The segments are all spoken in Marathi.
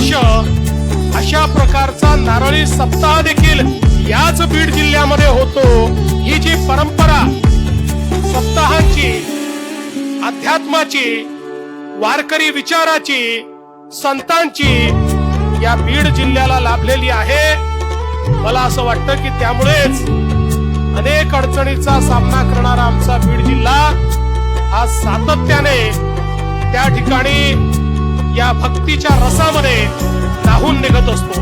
अशा प्रकारचा नारळी सप्ताह देखील याच बीड जिल्ह्यामध्ये होतो. ही जी परंपरा सप्ताहांची अध्यात्माची वारकरी विचाराची संतांची या बीड जिल्ह्याला लाभलेली आहे. मला असं वाटतं की त्यामुळेच अनेक अडचणीचा सामना करणारा आमचा बीड जिल्हा हा सातत्याने त्या ठिकाणी या भक्तीच्या रसामध्ये राहून निघत असतो.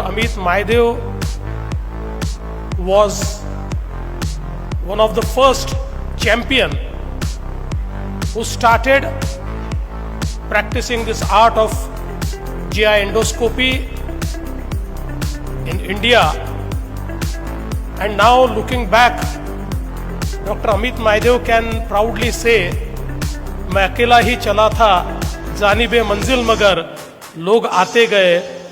Amit Maidev was one of the first champion who started practicing this art of GI endoscopy in India. And now looking back, Dr. Amit Maidev can proudly say, मैं अकेला ही चला था जानिबे मंजिल मगर लोग आते गए